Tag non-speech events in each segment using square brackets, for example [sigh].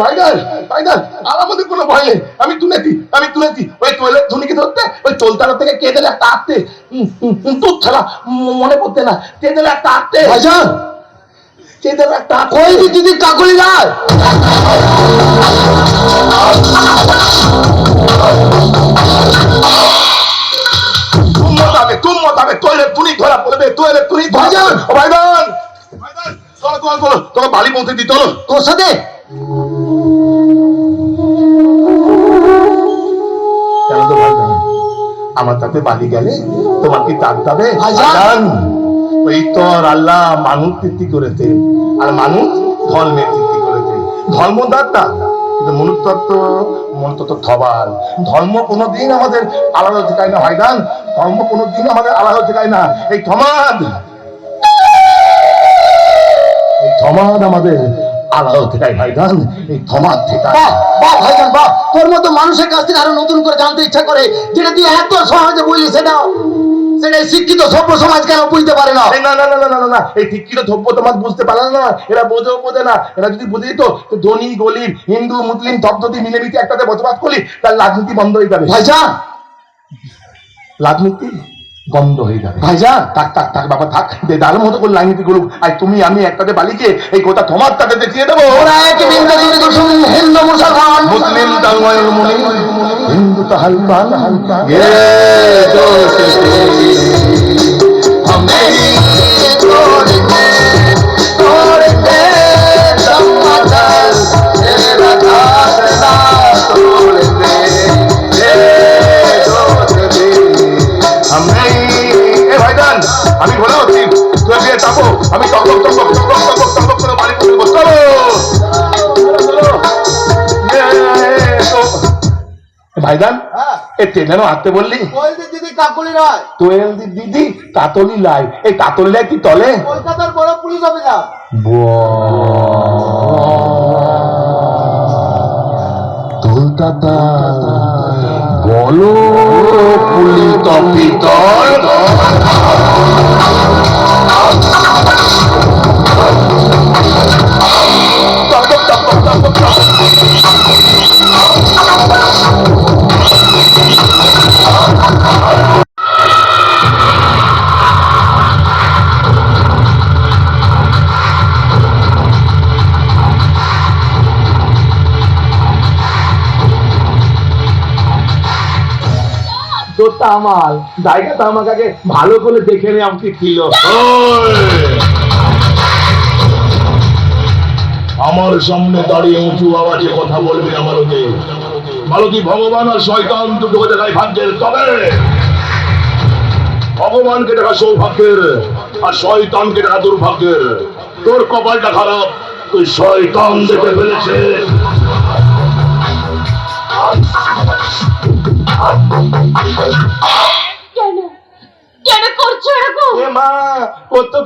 ভাইদার ভাইদার আর আমাদের কোনো ভয় নেই। আমি তুলেছি আমি তুলেছি। ওই তোলে ধুনিকে ধরতে ওই তোলতালা থেকে কে দিলে একটা আটতে দুধ ছাড়া মনে পড়তে না। কে দিলে একটা আটতে ভাইজান! কে দিলে একটা কই দিদি কাকুলি যায় তুম মতাবে তুম মতাবে তোলে তুলি ধরা পড়বে তোলে তুলি! ভাইজান! ভাইজান! চলো চলো চলো তোকে বাড়ি পৌঁছে দিই চলো। তোর সাথে? আমার তাতে বাড়ি গেলে তোমার কি তার ওই তোর আল্লাহ মানুষ তৃপ্তি করেছে আর মানুষ ধর্মের তৃপ্তি করেছে। ধর্ম দাতা কিন্তু থবার ধর্ম কোনোদিন আমাদের আলাদা শেখায় না ভাইজান ধর্ম কোনোদিন আমাদের আলাদা শেখায় না। এই সমাজ এই সমাজ আমাদের আলাদা শেখায় ভাইজান এই সমাজ শেখায় বাহ বাহ ভাইজান বাহ। তোর মতো মানুষের কাছ থেকে আরও নতুন করে জানতে ইচ্ছা করে যেটা তুই এত সহজে বললি সেটা সেটা শিক্ষিত সভ্য সমাজ কেন বুঝতে পারে না? না না না না না না না। এই শিক্ষিত বুঝতে পারে না। এরা বোঝেও বোঝে না। এরা যদি বুঝে তো ধনী গরিব হিন্দু মুসলিম ধবধতি মিলেমিশে একসাথে বসবাস করলি তার রাজনীতি বন্ধ হয়ে যাবে। ভাইজান রাজনীতি? বন্ধ হয়ে যাবে ভাইজান থাক থাক থাক বাবা থাক দেদার মতো করে রাজনীতি করুক আর তুমি আমি একসাথে বালিকে এই গোটা তোমার তাতে দেখিয়ে দেবো ওরা এক বিন্দু দুই দশম হিন্দু মুসলমান মুসলিম তাঙ্গল মুনি হিন্দু তাহাল পাল এ हमें तोड़ते तोड़ते ভাইজান এ ট্রেনেরও হাঁটতে বললি। দিদি কাকুলি রায়। তোয়েল দিদি কাতলি লাই। এই কাতলি লাই কি তলে? কলকাতার বড় পুলিশ অফিসার। তোলতাতা বলো পুলি তপিতর তোরটা আমার, জায়গাটা আমাকে আগে ভালো করে দেখে নে, আমাকে ছিল আমার সামনে দাঁড়িয়ে উঁচু আওয়াজে কথা বলবি না, মালতী। মালতী, ভগবান আর শয়তান দুটো জায়গায় ভাগ্যের তবে। ভগবানকে দেখা সৌভাগ্যের, আর শয়তানকে দেখা দুর্ভাগ্যের। তোর কপালটা খারাপ, তুই শয়তান দেখে ফেলেছে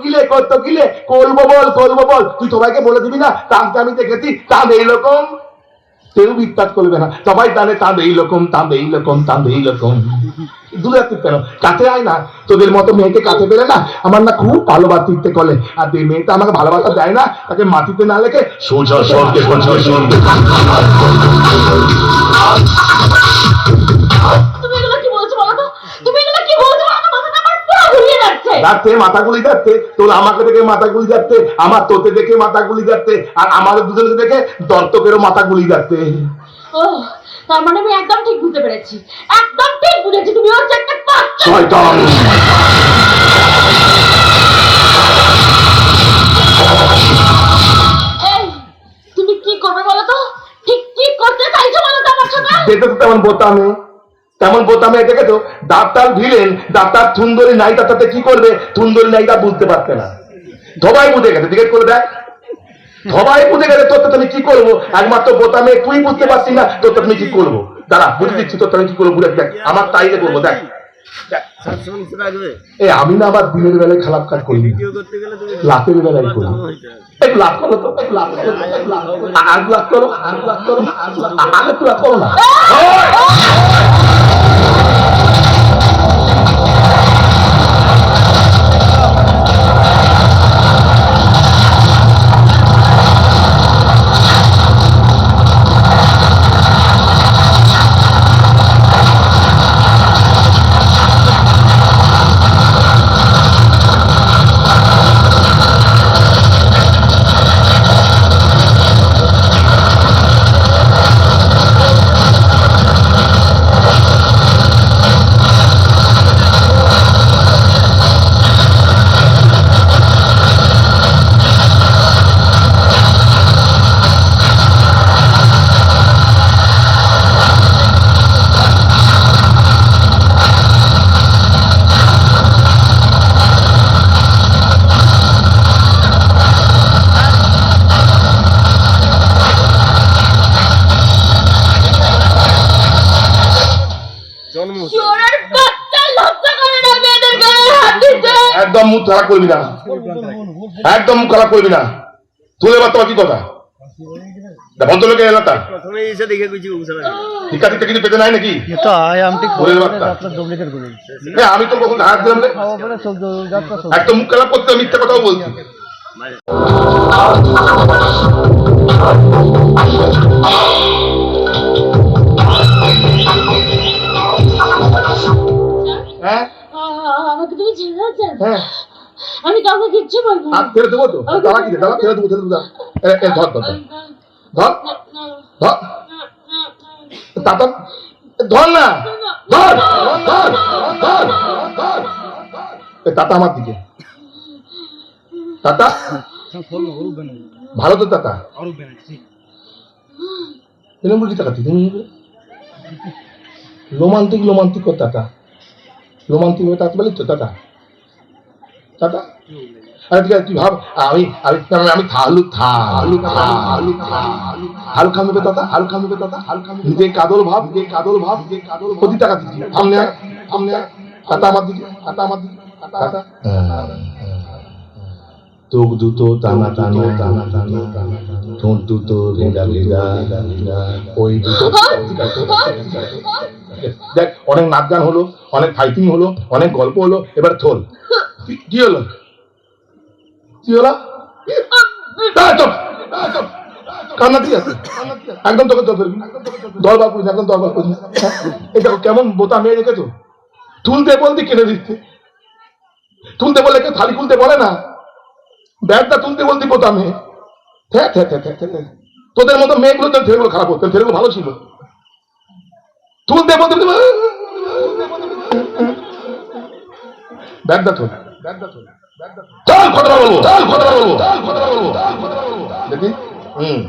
কিলে কিলে বল বল। তুই বলে দিবি না দেখেছি এইরকম কেউ করবে না, সবাই কেন? কাছে না, তোদের মতো মেয়েকে কাছে পেলে না, আমার না খুব ভালোবাসতে ইচ্ছে করে আর যে মেয়েটা আমাকে ভালোবাসা দেয় না, তাকে মাটিতে না লেখে সোজা স্বর্গে তুমি এগুলো কি বলছো বলো তো? তুমি এগুলো কি বলছো বলো মাথাটা আমার পুরো ঘুরিয়ে যাচ্ছে। যাচ্ছে মাথা গুলি যাচ্ছে তোর আমাকে দেখে মাথা গুলি যাচ্ছে আমার তোতে দেখে মাথা গুলি যাচ্ছে আর আমাদের দুজনকে দেখে দর্শকেরও মাথা গুলি যাচ্ছে। ও তার মানে আমি একদম ঠিক বুঝতে পেরেছি। একদম ঠিক বুঝেছি তুমি হচ্ছে একটা বাচ্চা শয়তান। তুমি কি করবে বলো তো? ঠিক কি করতে চাইছো বলো তো আমার সাথে? যেতে তো তেমন বোতামে তেমন বোতামে দেখেছ ডাক্তার ভিলেন, ডাক্তার সুন্দরী নাইটা তাতে কি করবে? সুন্দরী নাইটা বুঝতে পারতে না। ধবাই বুঝে গেছে, জিজ্ঞেস করে দেয় ধবাই বুঝে গেলে তোর আমি কি করব? একমাত্র বোতামে তুই বুঝতে পারছিস না, তোর আমি কি করব? দাঁড়া, বুঝে দিচ্ছি তোর আমি কি করব বুঝে দেখ। আমার তাইলে করব, দেখ। দেখ। এ আমি না আবার দিনের বেলায় খারাপ কাজ করি। রাতের বেলায় করি। লাভ করো তো লাভ করো লাভ করো। আর লাভ করো লাভ করো না। একদম মুখ খারাপ করবি না। একদম মুখ খারাপ করবি না। তুলে তোমার কি কথা? ভদ্রলোকের হ্যাঁ, বলছি। হ্যাঁ? হ্যাঁ। আমি কাউকে কিচ্ছু বলব না। ফেলে দেবো তো? কি ফেলে দেবো ফেলে দেবো এ, এ, ধর ধর ধর। ধর ধর। তাতা ধর না। ধর ধর ধর ধর তাতা আমার দিকে। তাতা? ভালো তো তাতা। এরকম তাকাতি তুমি? [laughs] রোমান্টিক রোমান্টিক কর তাতা। রোমান্টিক হয়ে তাতে বলি তো তাতা তাতা আরে ঠিক আছে তুই ভাব আমি আমি আমি থালু থালু থালু হালু খামবে তাতা হালু খামবে তাতা হালু খামবে নিজে কাদর ভাব নিজে কাদর ভাব নিজে কাদর প্রতি টাকা দিচ্ছি সামনে সামনে আয়। আমার দিকে তাতা আমার দিকে তাতা তোক দুটো টানা টানা টানা টানা ঠোঁট দুটো রেগা রেগা ওই দুটো আছে, ঠিক আছে। দেখ অনেক নাচ গান হলো অনেক ফাইটিং হলো অনেক গল্প হলো এবার থল। কি- হলো? কি হলো? একদম তোকে তো ফেলবি দরবার করিস একদম দরবার করিস দেখো কেমন বোতা মেয়ে রেখেছো? তুলতে বলতে কেটে দিচ্ছে। তুলতে বলে কেউ থালি খুলতে বলে না। ব্যাগটা তুলতে বলতে বোতা মেয়ে থ্যা, থ্যা, থ্যা, থ্যা। তোদের মতো মেয়েগুলো তো ছেলেগুলো খারাপ হতো। ছেলেগুলো ভালো ছিল। ব্যাগটা তোল ব্যাগটা তোল চল কথা বলব কথা দেখি হুম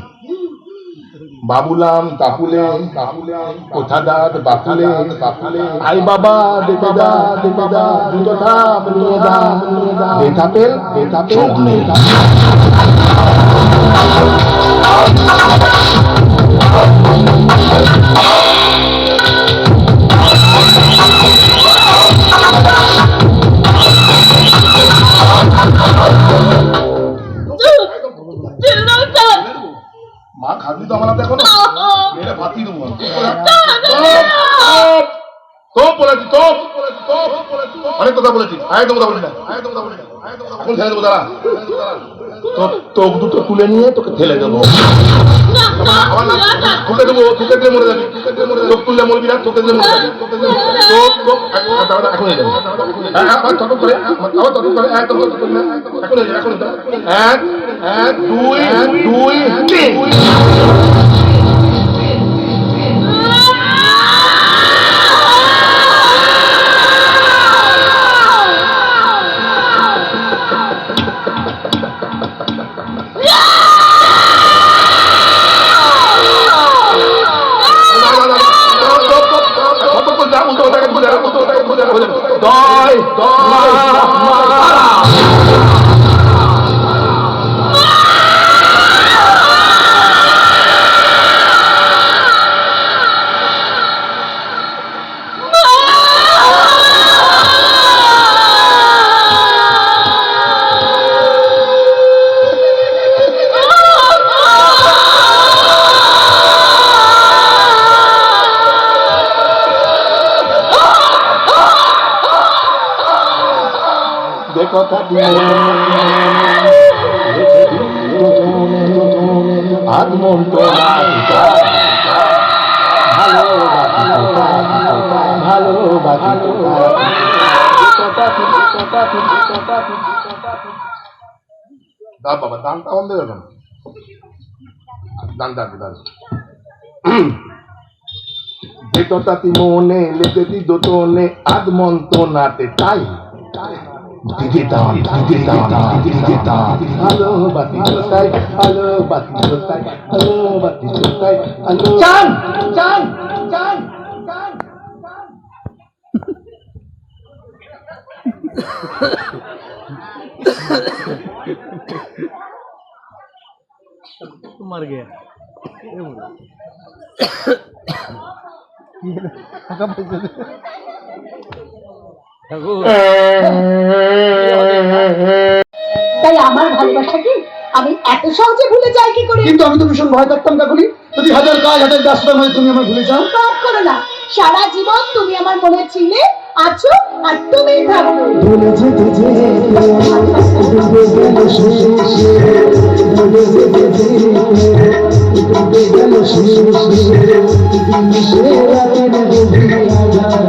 বাবুলাম কাকুলে কাকুলে কোথাদার বাকুলে বাকুলে আই বাবা দেখে দা দেখে দা দুটো থাপ নিয়ে পেল দেখা পেল দেখা খাবি তো আমার হাতে এখন? ভাতি দেবো। তোপ বলেছি তোপ। অনেক কথা বলেছি। একদম কথা বলি না। এখন ছেড়ে দেবো দাঁড়া। তোর তোপ দুটো তুলে নিয়ে তোকে ঠেলে দেবো। তোকে দেবো তোকে দিয়ে মরে যাবি। তোকে তুললে মরবি না তোকে দিয়ে মরে যাবি। তোকে এখন হয়ে যাবে। আবার তটক করে আবার তটক করে। একদম তটক করে। না। এখন হয়ে যাবে এখন যাবে। এক এক দুই দুই তিন। দয় দেখো গেল। দানটা দান ভেতরটাতি মনে লেগেছি দোতনে আদমন্ত নাতে তাই। Digital, digital, digital. Hello, button society. Hello, button society. Hello, button society. Hello. Chan, Chan, Chan, Chan, Chan. मर गया ये তাই আমার ভালোবাসা কি? আমি এত সহজে ভুলে যাই কি করে? কিন্তু আমি তো ভীষণ ভয় থাকতাম কাকুলি। যদি হাজার কাজ হাজার ব্যস্ততার মধ্যে তুমি আমার ভুলে যাও। রাগ করো না। সারা জীবন তুমি আমার মনে ছিলে আছো আর তুমি থাকবে ভুলে যেতে যেতে ডুবে গেল শেষে। ভুলে যেতে যেতে ডুবে গেল শেষে। দিশে রাতের গভীর আধার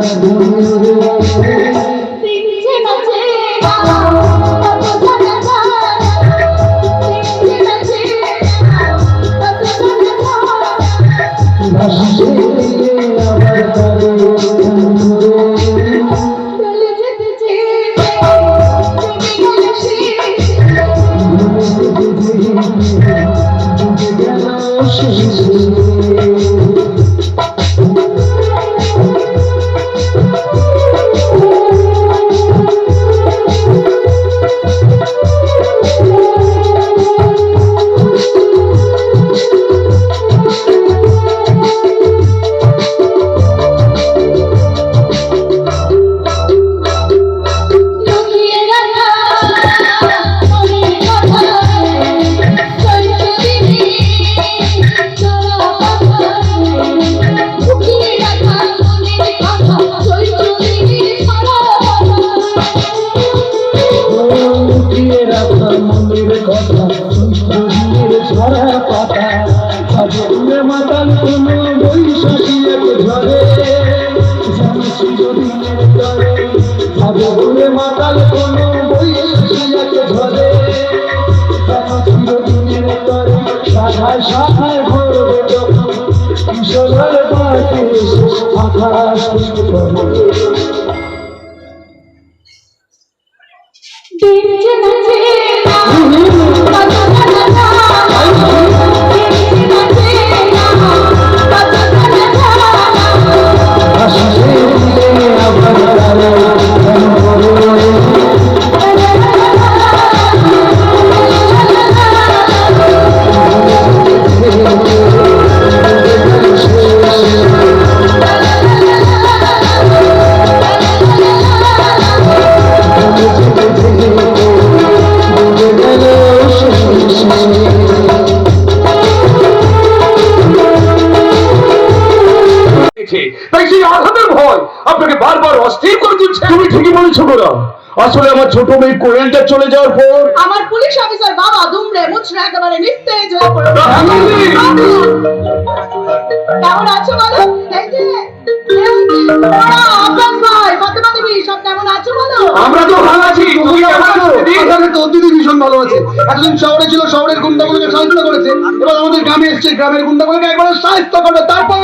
আকাশ ঠিকই আসলে আমার ছোট মেয়ে কোয়েলটা চলে যাওয়ার পর আমার পুলিশ অফিসার বাবা দুমড়ে মুচড়ে একেবারে নিস্তেজ হয়ে পড়ল কেমন আছো বলো? এই যে এই যে, ওরা, আব্বাস ভাই ফাতেমা দেবী সব কেমন আছো বলো আমরা তো ভালো আছি তুমি কেমন আছো দিদি? এখানে তো দিদি ভীষণ ভালো আছে। এতদিন শহরে ছিল শহরের গুন্ডাগুলোকে সাহায্য করেছে। এবার আমাদের গ্রামে এসছে গ্রামের গুন্ডাগুলোকে একবার সাহায্য করবে। তারপর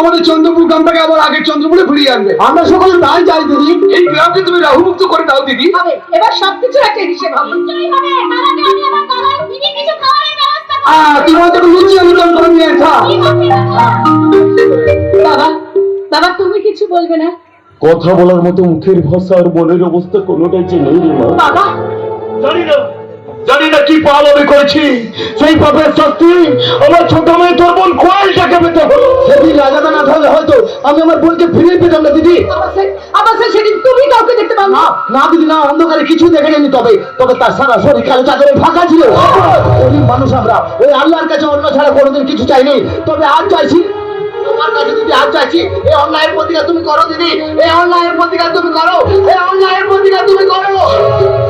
আমাদের চন্দ্রপুর গ্রামটাকে আবার আগের চন্দ্রপুরে ফিরিয়ে আনবে। আমরা সকলে তাই চাই দিদি। এই গ্রামকে তুমি রাহুমুক্ত করে দাও দিদি। এবার সবকিছু একটা হিসেব তোমার তো লুচি আমি করে নিয়ে বাবা? বাবা তুমি কিছু বলবে না? কথা বলার মতো মুখের ভাষা আর মনের অবস্থা কোনোটাই মা। বাবা জানি না জানি না কি পাপ আমি করেছি। সেই পাপের শাস্তি আমার ছোট মেয়ে তোর বোন কোয়েলটাকে পেতে হলো। সেদিন রাজাদা না থাকলে হয়তো আমি আমার বোনকে ফিরিয়ে পেতাম না দিদি। আবাসে সেদিন তুমি কাউকে দেখতে পাও না না দিদি না অন্ধকারে কিছু দেখে যায়নি তবে তবে তার সারা শরীর কালো চাদরে ফাঁকা ছিল। মানুষ আমরা। ওই আল্লাহর কাছে অন্য ছাড়া কোনোদিন কিছু চাইনি। তবে আজ চাইছি তোমার কাছে দিদি আজ চাইছি, এই অন্যায়ের প্রতিকার তুমি করো দিদি। এই অন্যায়ের প্রতিকার তুমি করো। এই অন্যায়ের প্রতিকার তুমি করো।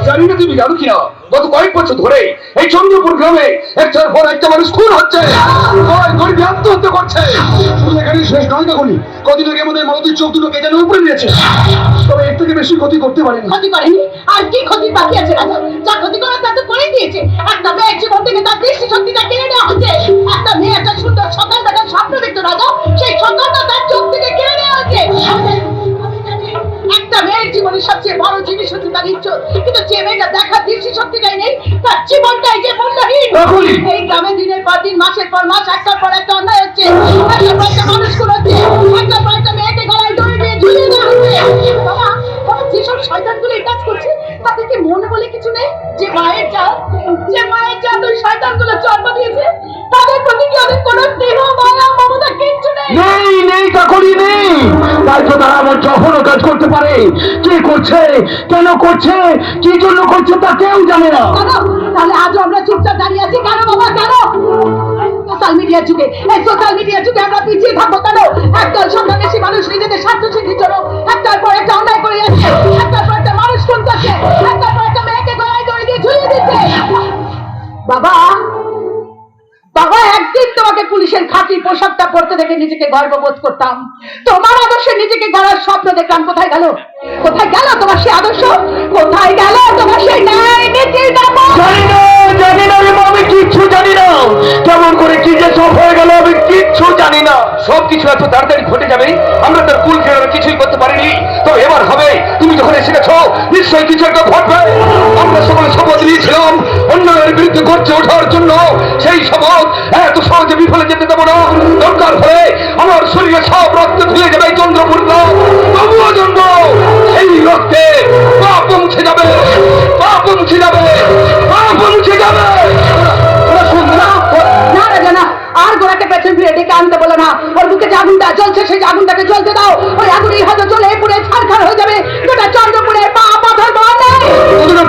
জানি না তুমি জানো কিনা। গত কয়েক বছর ধরে এই চন্দ্রপুর গ্রামে একটার পর একটা মানুষ খুন হচ্ছে। গরিব আত্মহত্যা করছে। এখানে শেষ নয় না। করি কদিন আগে আমাদের মালতির চোখ দুটো কে যেন উপরে নিয়েছে। তবে এর থেকে বেশি ক্ষতি করতে পারেনি। ক্ষতি করেনি? আর কি ক্ষতি বাকি আছে রাজা? যা ক্ষতি করার তা তো করেই দিয়েছে। একটা মেয়ের জীবন থেকে তার দৃষ্টি শক্তিটা কেড়ে নেওয়া হচ্ছে। একটা মেয়ে একটা সুন্দর সকাল বেলা স্বপ্ন দেখতো রাজা। সেই স্বপ্নটা তার চোখ থেকে কেড়ে নেওয়া হচ্ছে। একটা মেয়ের জীবনে সবচেয়ে বড় জিনিস হচ্ছে তার ইজ্জত কিন্তু যে মেয়েটা দেখার দৃষ্টি শক্তিটাই নেই তার জীবনটাই যে মূল্যহীন। এই গ্রামে দিনের পর দিন মাসের পর মাস একটার পর একটা অন্যায় হচ্ছে। একটার পর একটা মানুষ হচ্ছে। একটার পর একটা মেয়েকে গলায় দড়ি দিয়ে ঝুলিয়ে দেওয়া হচ্ছে। বাবা বাবা যেসব শয়তানগুলো কাজ করছে তাদের কি মন বলে কিছু নেই? যে মায়ের জাত যে মায়ের জাত ওই শয়তানগুলো জন্ম দিয়েছে তাদের প্রতি কি ওদের কোনো স্নেহ মায়া মমতা কিচ্ছু নেই? নেই নেই কাকড়ি নেই। তাই তো তারা এমন জঘন্য কাজ করতে পারে। কে করছে? কেন করছে? কি জন্য করছে তা কেউ জানে না। তাহলে আজও আমরা চুপচাপ দাঁড়িয়ে আছি? কেন বাবা কেন? সোশ্যাল মিডিয়া যুগে, এই সোশ্যাল মিডিয়া যুগে আমরা পিছিয়ে থাকব কেন? একদল বেশি মানুষ নিজেদের স্বার্থ সিদ্ধির জন্য একটার পর একটা অন্যায় করে যাচ্ছে, একটার পর একটা মানুষ খুন করছে, একটার পর একটা মেয়েকে গলায় দড়ি দিয়ে ঝুলিয়ে দিচ্ছে। বাবা বাবা, একদিন তোমাকে পুলিশের খাকি পোশাকটা পরতে দেখে নিজেকে গর্ববোধ করতাম। তোমার আদর্শে নিজেকে গড়ার স্বপ্ন দেখলাম। কোথায় গেল? কোথায় গেল তোমার সেই আদর্শ? কোথায় গেল তোমার সেই ন্যায়? জানি না আমি কিচ্ছু জানি না। কেমন করে কি যে সব হয়ে গেল, আমি কিচ্ছু জানি না। এত তাড়াতাড়ি ঘটে যাবে? আমরা তার কুল কিছুই করতে পারিনি। তো এবার হবে, তুমি যখন এসে গেছো, নিশ্চয়ই কিছু একটা ঘটবে। আমরা সকলে শপথ নিয়েছিলাম। অন্যায়ের বিরুদ্ধে গর্জে ওঠার জন্য সেই শপথ এত সহজে বিফলে যেতে দেবো না। দরকার হলে আমার শরীরে সব রক্ত ধুয়ে যাবে এই চন্দ্রপূর্ণ তবুও জন্ম। সেই রক্তে পাপ মুছে যাবে। পাপ মুছে যাবে। পাপ মুছে যাবে। আর গোড়াকে পেছন ফিরে ডেকে আনতে বলো না। ওর বুকে যে আগুনটা জ্বলছে সেই আগুনটাকে জ্বলতে দাও। ওই আগুনই হয়তো জ্বলে পুড়ে ছারখার হয়ে যাবে। গোটা চন্দ্রপুরের পা পাথর বল নেই।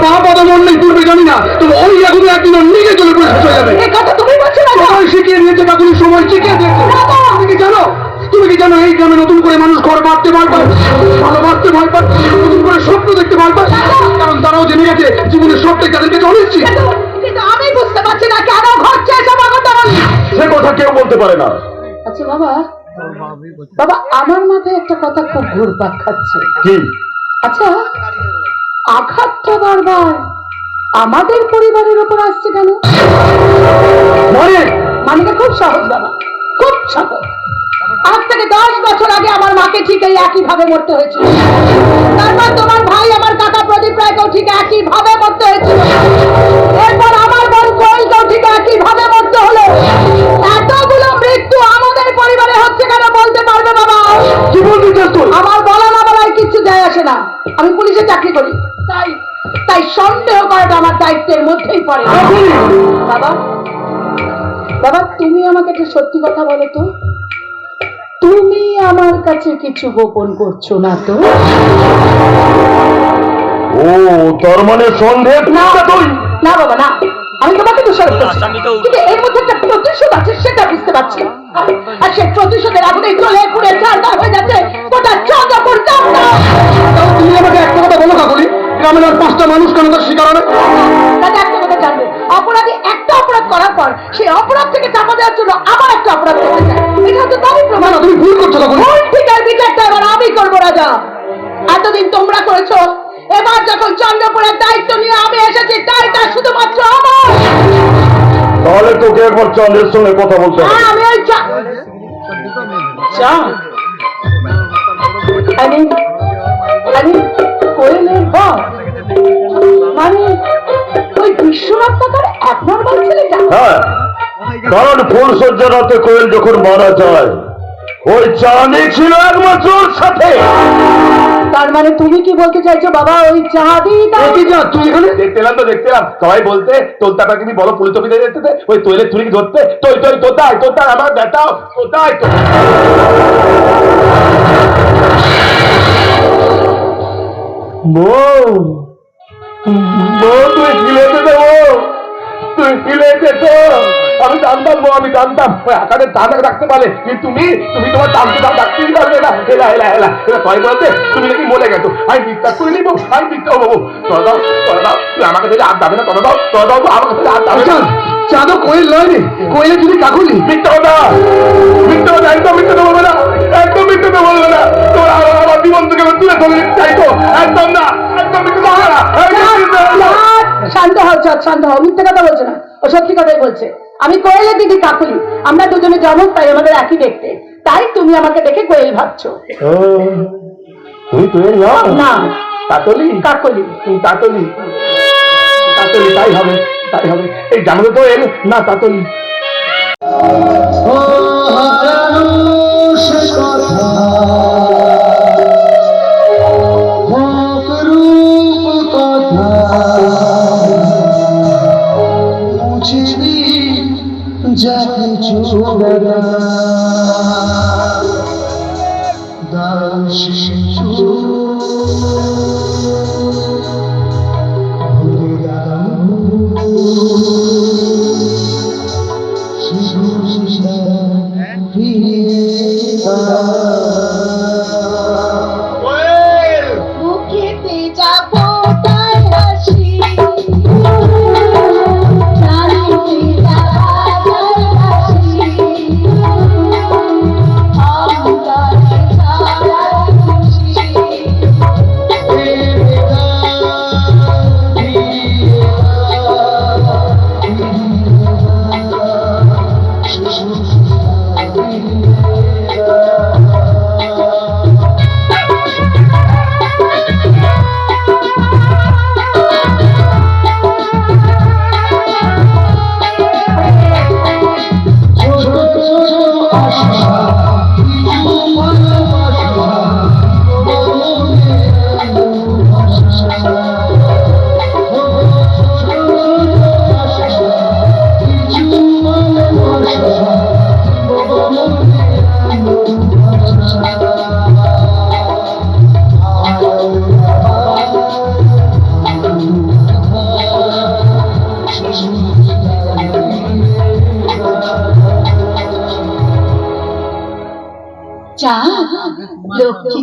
পা পাতা মন নেই পূর্বে জানি না। তবে ওই আগুনে একদিন নিজে চলে পড়ে শেষ হয়ে যাবে। এই কথা তুমি সময় শিখিয়ে দিয়েছে কাকুলি সময় শিখিয়ে দিয়েছে। তুমি কি জানো? তুমি কি জানো এই গ্রামে নতুন করে মানুষ ঘর বাঁধতে ভয় পায়? ভালো বাঁধতে ভয় পায়? নতুন করে স্বপ্ন দেখতে ভয় পায়? কারণ তারাও জেনে গেছে জীবনের সবটাই তাদের কাছে অনিশ্চিত। আমি বুঝতে পারছি না কেন ঘটছে এসব সে কথা কেউ বলতে পারে না। আচ্ছা বাবা। বাবা আমার মাথায় একটা কথা খুব ঘুরপাক খাচ্ছে। কি? আচ্ছা আঘাতটা বারবার আমাদের পরিবারের উপর আসছে কেন? মানে মানে খুব সহজ বাবা খুব সহজ আজ থেকে দশ বছর আগে আমার মাকে ঠিক এই একই ভাবে মরতে হয়েছিল। তারপর তোমার ভাই আমার কাকা প্রদীপ রায়কেও ঠিক একই ভাবে মরতে হয়েছিল। এরপর আমার বোন কোয়েলকেও ঠিক একই ভাবে মরতে হলো। এতগুলো মৃত্যু আমাদের পরিবারে হচ্ছে কেন বলতে পারবে বাবা? আমার বলা না বলায় কিচ্ছু যায় আসে না। আমি পুলিশে চাকরি করি। তাই তাই সন্দেহ করাটা আমার দায়িত্বের মধ্যেই পড়ে। বাবা বাবা তুমি আমাকে একটা সত্যি কথা বলো তো। তুমি আমার কাছে কিছু গোপন করছ না তো? ও তার মানে সন্দেহ না তুই না বাবা না। আমি তোমাকে দোষারোপ করছি। কিন্তু এর মধ্যে একটা প্রতিশোধ আছে সেটা বুঝতে পারছি। আর- আর সেই প্রতিশোধের আগুনে জ্বলে পুড়ে চারদার হয়ে যাচ্ছে গোটা চন্দ্রপুর চন্দ্র তাও তুমি আমাকে একটা কথা বলো কাকুলি গ্রামের আর পাঁচটা মানুষ কেন তার শিকার হবে? জানবে অপরাধী একটা অপরাধ করার পর সেই অপরাধ থেকে চাপা দেওয়ার জন্য আবার একটা অপরাধ করতে চায় এটা হচ্ছে না প্রমাণ তুমি ভুল করছ কাকুলি ভুল বিচার বিচারটা এবার আমি করব রাজা। এতদিন তোমরা করেছ। এবার যখন চন্দ্রপুরের দায়িত্ব নিয়ে আমি এসেছি দায়টা শুধুমাত্র আমার। তাহলে তোকে একবার চন্দ্রের সঙ্গে কথা বলতে হবে। হ্যাঁ, আমি ওই চা- চা আমি আমি কোয়েলের বর মানে ওই বিশ্বনাথ কাকার এক ছেলেটা হ্যাঁ কারণ ফুলসজ্জা রাতে কোয়েল যখন মারা যায় ওই চাঁদি ছিল একমাত্র ওর সাথে। তার মানে তুমি কি বলতে চাইছো বাবা ওই চাঁদি যা তুই এখানে দেখতে এলাম তো দেখতে এলাম সবাই বলতে তোর তোলতাটা কি বলো পুলিশ অফিসে যেতে ওই তৈলে তুই ধরতে? তৈ তৈ তোতাই তোতাই আমার বেটা তোতাই তো বউ তুই ফিলেতে দেবো তুই ফিলেতে তো আমি জানতাম গো, আমি জানতাম। ওই আকারের দাঁড়া রাখতে পারে কিন্তু তুমি তুমি তোমার দামকে দাম রাখতেই পারবে না। এলা এলা এলা। এলা কয় বলতে, তুমি নাকি মরে গেছো। আমি বিশ্বাস করে নিবো আমি বিশ্বাস হব তোরা দাও তোরা দাও। তুই আমাকে দিলে আর যাবে না, তোরা দাও তোরা দাও আমাকে দিলে আর যাবে না। চাঁদ চাঁদ কোয়েল নয় রে কোয়েলের যদি কাকুলি। মিথ্যা কথা। মিথ্যা কথা একদম মিথ্যা কথা বলবে না। একদম মিথ্যা কথা বলবে না। তোরা আমার আমার জীবন থেকে তুলে ধরে চাইতো একদম না একদম মিথ্যা কথা না। শান্ত হও চাঁদ শান্ত হও। মিথ্যে কথা বলছে না ও সত্যি কথাই বলছে। আমি কোয়েলের দিদি কাকুলি আমরা দুজনে জমজ তাই আমাদের একই দেখতে। তাই তুমি আমাকে দেখে কোয়েল ভাবছ। তুই না। কাতলি কাকলি। তুই কাতলি কাতলি তাই হবে। তাই হবে। এই জানবে তো এল না তা তো যা কিছু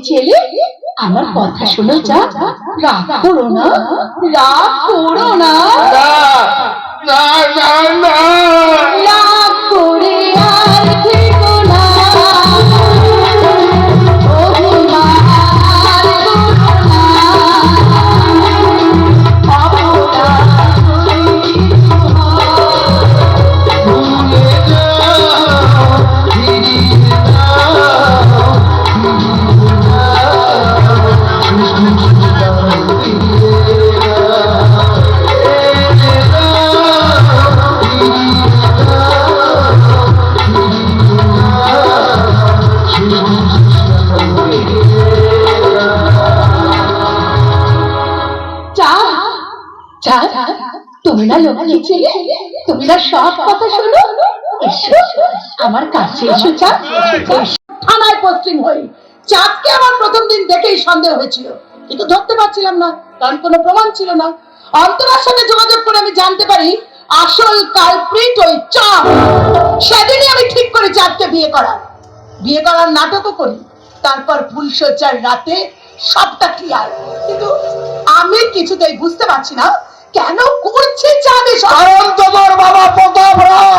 ছেলে আমার কথা শুনে যা। রাগ করো না রাগ করো না না না না। রাগ করে আর আমার কাছে এসো চা থানায় পোস্টিং হই। চাঁদকে আমার প্রথম দিন দেখেই সন্দেহ হয়েছিল। কিন্তু ধরতে পারছিলাম না কারণ কোনো প্রমাণ ছিল না। অন্তরার সাথে যোগাযোগ করে আমি জানতে পারি আসল কালপ্রিট ওই চাঁদ। সেদিনই আমি ঠিক করে চাঁদকে বিয়ে করার। বিয়ে করার নাটকও করি। তারপর ফুলসজ্জার রাতে সবটা ক্লিয়ার কিন্তু আমি কিছুতেই বুঝতে পারছি না কেন করছে চাঁদ কারণ তোমার বাবা প্রতাপ রায়।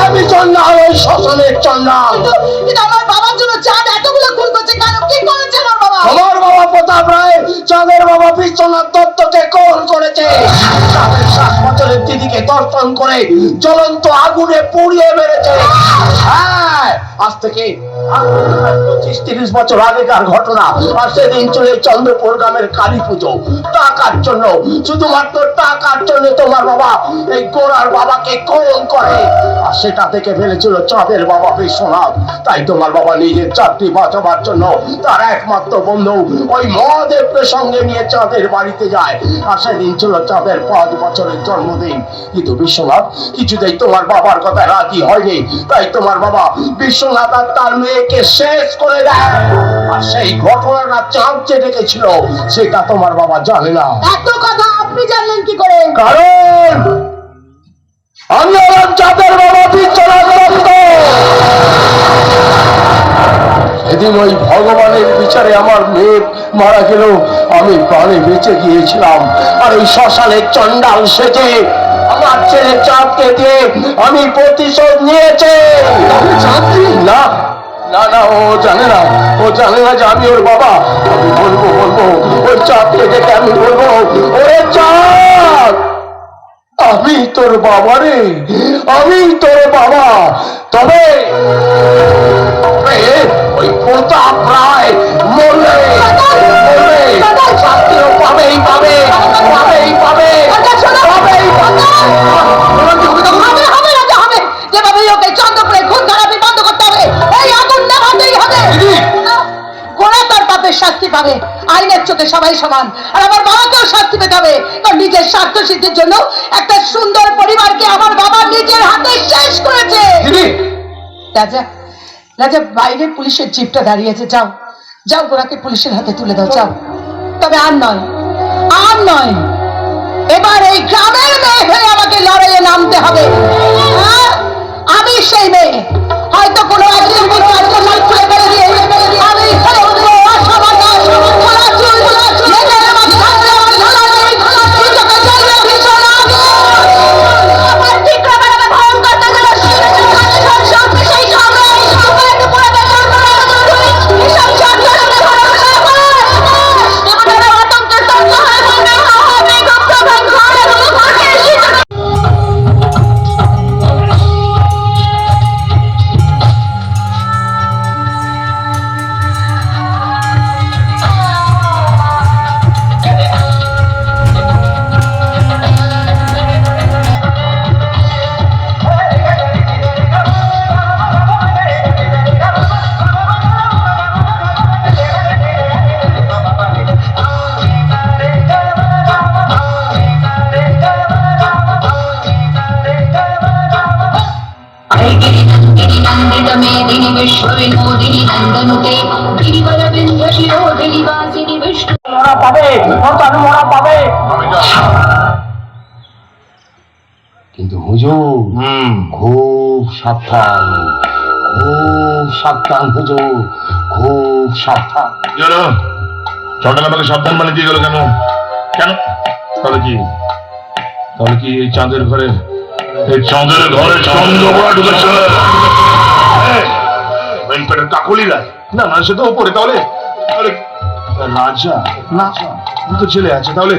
আমি চন্ডাল ওই শ্মশানের চন্ডাল কিন্তু কিন্তু আমার বাবার জন্য চাঁদ এতগুলো খুন করছে কেন? কি করেছে আমার বাবা? আমার বাবা প্রতাপ রায় চাঁদের বাবা বিশ্বনাথ দত্তকে কল করেছে। চাঁদের সাত বছরের দিদিকে দর্শন করে জ্বলন্ত আগুনে পুড়িয়ে মেরেছে। হ্যাঁ আজ থেকে তিরিশ বছর আগেকার ঘটনা। আর সেদিন চলে চন্দ্রপুর গ্রামের কালী পুজো। টাকার জন্য, শুধুমাত্র টাকার জন্য তোমার বাবা, এই গোড়ার বাবাকে কলন করে। আর সেটা ফেলেছিল চাঁদের বাবা বিশ্বনাথ। তাই তোমার বাবা নিজের চাকরি বাঁচাবার জন্য তার একমাত্র বন্ধু ওই মহাদেবকে সঙ্গে নিয়ে চাঁদের বাড়িতে যায়। আর সেদিন ছিল চাঁদের পাঁচ বছরের জন্মদিন। কিন্তু বিশ্বনাথ, কিছুতেই তোমার বাবার কথা রাজি হয়নি। তাই তোমার বাবা বিশ্বনাথ আর তার মেয়েকে শেষ করে দেয়। আর সেই ঘটনাটা চাঁদ যে ডেকেছিল সেটা তোমার বাবা জানে না। এত কথা আপনি জানলেন কি করে? কারণ আমি আমার চাঁদের বাবা বিশ্বনাথ সেদিন ওই ভগবানের বিচারে আমার মেয়ে মারা গেল। আমি প্রাণে বেঁচে গিয়েছিলাম। আর ওই শ্মশানে চন্ডাল সেজে আমার ছেলে চাঁদকে দিয়ে আমি প্রতিশোধ নিয়েছে। না না না ও জানে না ও জানে না যে আমি ওর বাবা। আমি বলব বলব চাঁদকে ডেকে আমি বলব? ওরে চাঁদ আমি তোর বাবা রে আমি তোর বাবা। তবে ওই প্রতাপ রায় মরলে মরলে পাবেই পাবে পাবে। নেভাতেই হবে তার পাপের শাস্তি পাবে আইনের চোখে সবাই সমান আর আমার বাবাকেও শাস্তি পেতে হবে কারণ নিজের স্বার্থ সিদ্ধির জন্য একটা সুন্দর পরিবারকে আমার বাবা নিজের হাতে শেষ করেছে। রাজা রাজা বাইরে পুলিশের জিপটা দাঁড়িয়ে আছে যাও যাও গোড়াকে পুলিশের হাতে তুলে দাও যাও। তবে আর নয় আর নয় এবার এই গ্রামের মেয়ে হয়ে আমাকে লড়াইয়ে নামতে হবে। হ্যাঁ? আমি সেই মেয়ে হয়তো কোনো একদিন কোনো একটা সাবধান। খুব সাবধান হুজুর খুব সাবধান। কি হলো আমাকে সাবধান মানে দিয়ে গেল কেন? কেন? তাহলে কি? তাহলে কি এই চাঁদের ঘরে এই চাঁদের ঘরে চন্দ্রপড়া ঢুকেছে? এই, মেন পেটের কাকলিরা। না না সে তো ওপরে তাহলে তাহলে রাজা ছেলে আছে তাহলে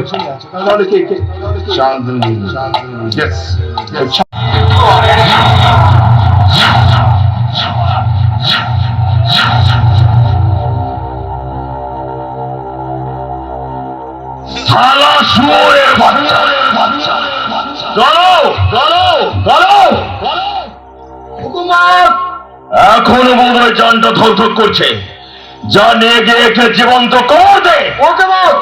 তাহলে কে কে চাঁদনি। Yes. বাচ্চা চলো চলো চলো এখনও বোধহয় জানটা থরথর করছে। যা নিয়ে গিয়ে একে জীবন্ত কর দে। ওকে বল।